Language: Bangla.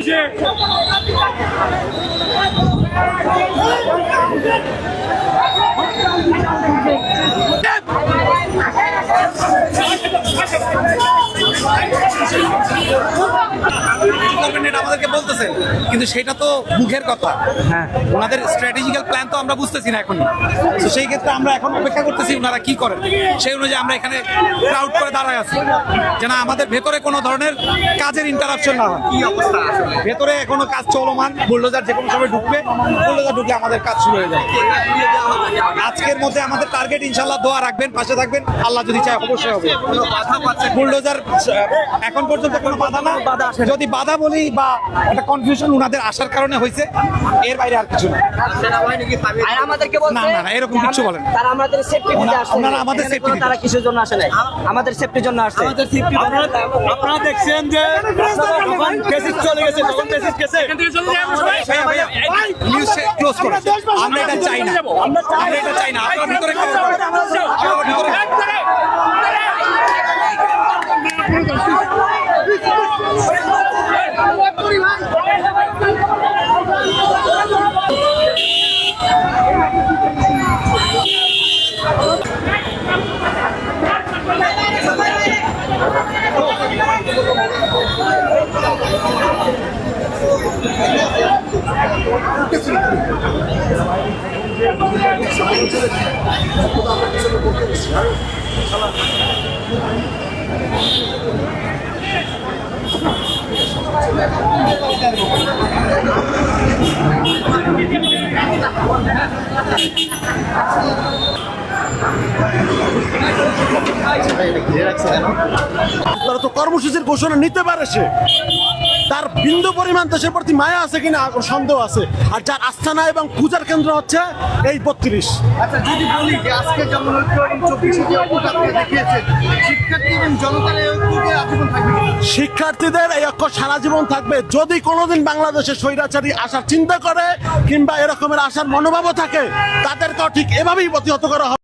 切 এটা আমাদেরকে বলতেছেন কিন্তু সেটা তো মুখের কথা। হ্যাঁ। ওনাদের স্ট্র্যাটেজিক্যাল প্ল্যান তো আমরা বুঝতেছি না এখন তো সেই ক্ষেত্রে আমরা এখন অপেক্ষা করতেছি ওনারা কি করেন। সেই অনুযায়ী আমরা এখানে ক্রাউড করে দাঁড়ায় আছি। যেন আমাদের ভেতরে কোনো ধরনের কাজের ইন্টারাপশন না হয়। কি অবস্থা ভেতরে এখনও কাজ চলমান বুলডোজার যে কোনো সময় ঢুকবে বুলডোজার ঢুকলে আমাদের কাজ শুরু হয়ে যায় আজকের মধ্যে আমাদের টার্গেট ইনশাল্লাহ দোয়া রাখবেন পাশে থাকবেন। আল্লাহ যদি চায় অবশ্যই হবে। বুলডোজার এখন পর্যন্ত কোনো বাধা না। যদি বাধা বলি বা একটা কনফিউশন উনাদের আসার কারণে হয়েছে এর বাইরে আর কিছু না। এরকম কিচ্ছু বলেন। তারা আমাদের সেফটি ওনারা আমাদের দিতে তারা কিসের জন্য আসে নাই। আমাদের সেফটির জন্য আসছে। আপনারা দেখছেন যে যখন কেসিস চলে গেছে যখন কেসিস গেছে ভাইয়া ভাইয়া নিউজ ক্লোজ করো আমরা এটা চাই না। আমরা এটা চাই না। আপনারা ভিতরে করেন। আপনারা ভিতরে তারা তো কর্মসূচির ঘোষণা নিতে পারে সে। তার বিন্দু পরিমাণ দেশের প্রতি মায়া আছে কিনা সন্দেহ আছে। আর যার আস্থানা এবং পূজার কেন্দ্র হচ্ছে এই বত্রিশ। আচ্ছা যদি বলি যে আজকে যেমন? শিক্ষার্থীদের এই ঐক্য সারা জীবন থাকবে। যদি কোনোদিন বাংলাদেশে স্বৈরাচারী আসার চিন্তা করে কিংবা এরকমের আসার মনোভাবও থাকে তাদেরকেও ঠিক এভাবেই প্রতিহত করা হবে।